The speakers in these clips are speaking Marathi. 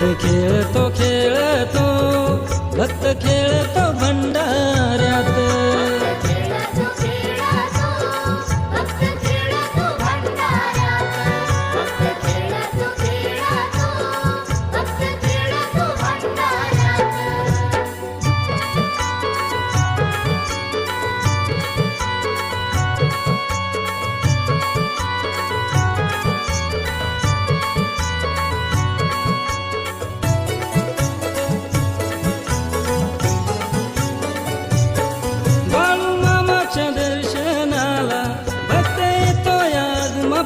खेळतो खेळतो भक्त खेळतो.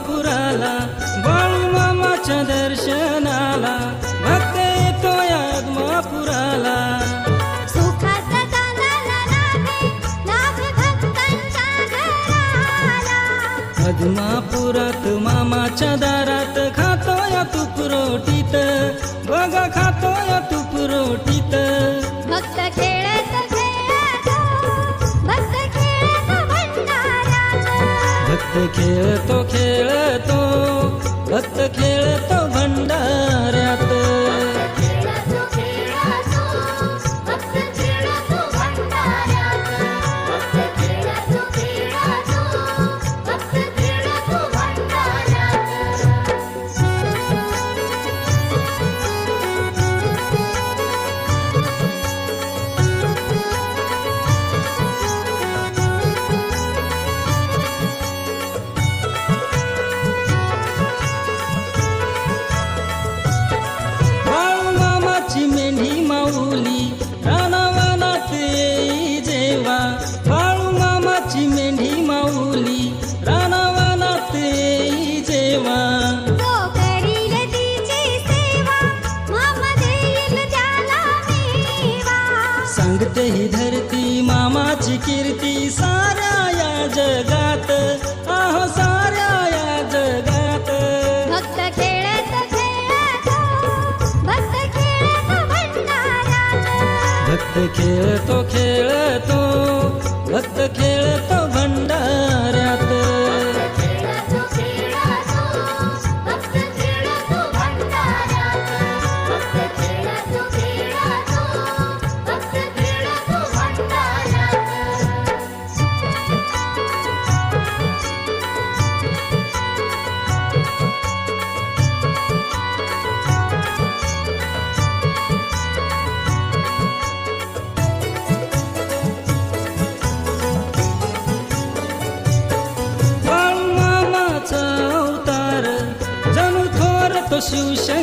पंढरपुराला बाळूमामाच्या दर्शनाला भक्त येतो आगमापुराला पद्मापुरात मामाच्या दारात खातो खेळतो खेळतो भक्त होते ही धरती मामाची कीर्ती साऱ्या या जगात. आहो साऱ्या या जगात. भक्त खेळत खेळतो भक्त खेळतो भक्त खेळतो खेळतो भक्त खेळतो भंडाऱ्यात.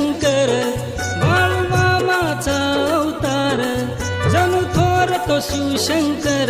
शंकर. बाळमामाचा अवतार. जणू थोर तो शिवशंकर.